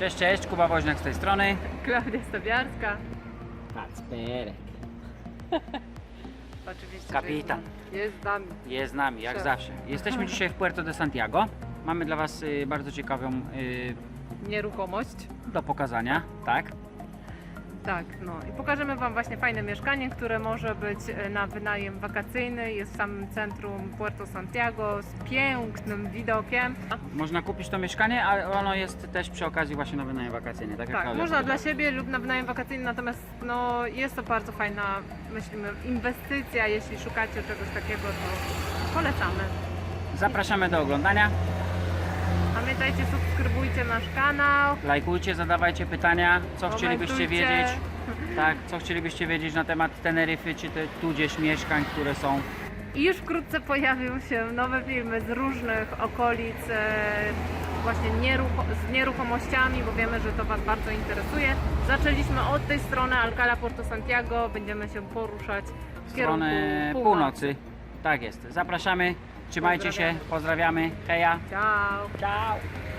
Cześć, cześć, Kuba Woźniak z tej strony. Klaudia Stawiarska. Kacperek. Oczywiście. że Kapitan. Jest z nami. Jest z nami, jak Szef. zawsze. Jesteśmy dzisiaj w Puerto de Santiago. Mamy dla Was y, bardzo ciekawą y, Nieruchomość. do pokazania, tak? Tak, no i pokażemy Wam właśnie fajne mieszkanie, które może być e, na wynajem wakacyjny. Jest w samym centrum Puerto Santiago z pięknym widokiem. Można kupić to mieszkanie, ale ono jest też przy okazji właśnie na wynajem wakacyjny, tak jak Tak, Klaudia można dla siebie lub na wynajem wakacyjny, natomiast no, jest to bardzo fajna, myślimy, inwestycja. Jeśli szukacie czegoś takiego, to polecamy. Zapraszamy do oglądania. Pamiętajcie, subskrybujcie nasz kanał. Lajkujcie, zadawajcie pytania, co chcielibyście komentujcie. wiedzieć. Tak, co chcielibyście wiedzieć na temat Teneryfy, czy te, tudzież mieszkań, które są. I już wkrótce pojawią się nowe filmy z różnych okolic, e, właśnie nierucho z nieruchomościami, bo wiemy, że to Was bardzo interesuje. Zaczęliśmy od tej strony Alcala Porto Santiago, będziemy się poruszać w w kierunku stronę północy. Tak jest. Zapraszamy, trzymajcie się, pozdrawiamy. Heja. Ciao! Ciao.